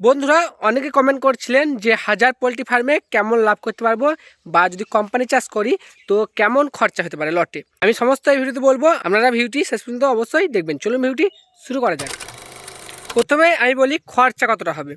বন্ধুরা, অনেকে কমেন্ট করছিলেন যে হাজার পোলট্রি ফার্মে কেমন লাভ করতে পারব বা যদি কোম্পানি চাষ করি, তো কেমন খরচা হতে পারে লটে? আমি সমস্ত এই ভিডিওতে বলব, আপনারা ভিউটি শেষ পর্যন্ত অবশ্যই দেখবেন। চলুন ভিউটি শুরু করা যাক। প্রথমে আমি বলি খরচা কতটা হবে?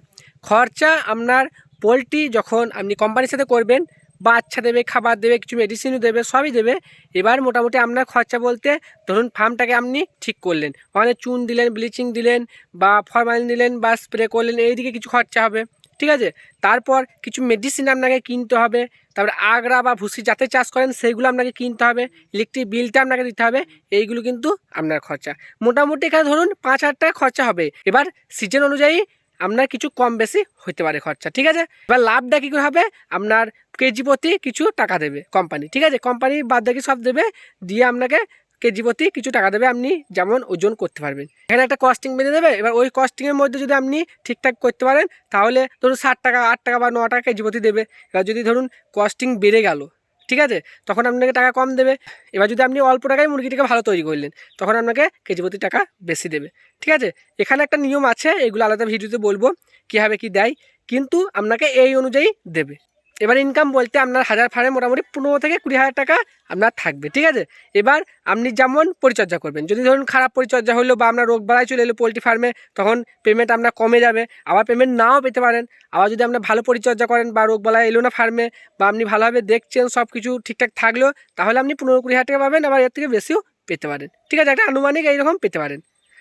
খরচা আপনার পোলট্রি যখন আপনি কোম্পানির সাথে করবেন বাচ্চা দেবে, খাবার দেবে, কিছু মেডিসিনও দেবে, সবই দেবে। এবার মোটামুটি আপনার খরচা বলতে ধরুন ফার্মটাকে আপনি ঠিক করলেন। ওখানে চুন দিলেন ব্লিচিং দিলেন বা ফরমালিন দিলেন বা স্প্রে করলেন, এইদিকে কিছু খরচা হবে। ঠিক আছে? তারপর কিছু মেডিসিন আপনাকে কিনতে হবে। তারপরে আগড়া বা ভুসি যাতে চাষ করেন, সেইগুলো আপনাকে কিনতে হবে। ইলেকট্রিক বিলটা আপনাকে দিতে হবে। এইগুলো কিন্তু আপনার খরচা। মোটামুটি এখানে ধরুন পাঁচ হাজার টাকা খরচা হবে। এবার সিজন অনুযায়ী আপনার কিছু কম বেশি হতে পারে খরচা, ঠিক আছে? এবার লাভটা কী করে হবে? আপনার কেজি প্রতি কিছু টাকা দেবে কোম্পানি ঠিক আছে? কোম্পানি বাদ বাকি সব দেবে, দিয়ে আপনাকে কেজি প্রতি কিছু টাকা দেবে, আপনি যেমন ওজন করতে পারবেন। এখানে একটা কস্টিং বেঁধে দেবে, এবার ওই কস্টিংয়ের মধ্যে যদি আপনি ঠিকঠাক করতে পারেন, তাহলে ধরুন ষাট টাকা, আট টাকা বা ন টাকা কেজি প্রতি দেবে। এবার যদি ধরুন কস্টিং বেড়ে গেল ঠিক আছে? তখন আপনাকে টাকা কম দেবে। এবার যদি আপনি অল্প টাকায় মুরগিটাকে ভালো তৈরি করলেন, তখন আপনাকে কেজি প্রতি টাকা বেশি দেবে। ঠিক আছে? এখানে একটা নিয়ম আছে, এগুলো আলাদা ভিডিওতে বলব, কীভাবে কি দেয়, কিন্তু আপনাকে এই অনুযায়ী দেবে। এবার ইনকাম বলতে আপনার হাজার ফার্মে মোটামুটি পনেরো থেকে কুড়ি হাজার টাকা আপনার থাকবে, ঠিক আছে? এবার আপনি যেমন পরিচর্যা করবেন, যদি ধরুন খারাপ পরিচর্যা হলো বা আপনার রোগ বাড়াই চলে এলো পোলট্রি ফার্মে তখন পেমেন্ট আপনার কমে যাবে, আবার পেমেন্ট নাও পেতে পারেন। আবার যদি আপনার ভালো পরিচর্যা করেন বা রোগ বালাই এলো না ফার্মে বা আপনি ভালোভাবে দেখছেন সব কিছু ঠিকঠাক থাকলেও তাহলে আপনি পনেরো কুড়ি হাজার টাকা পাবেন, আবার এর থেকে বেশিও পেতে পারেন। ঠিক আছে, একটা আনুমানিক এইরকম পেতে পারেন।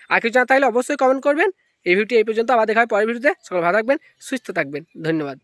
আর কিছু না, তাহলে অবশ্যই কমেন্ট করবেন। এই ভিডিওটি এই পর্যন্ত আবার দেখা হয় পরের ভিডিওতে সকল ভালো থাকবেন, সুস্থ থাকবেন। ধন্যবাদ।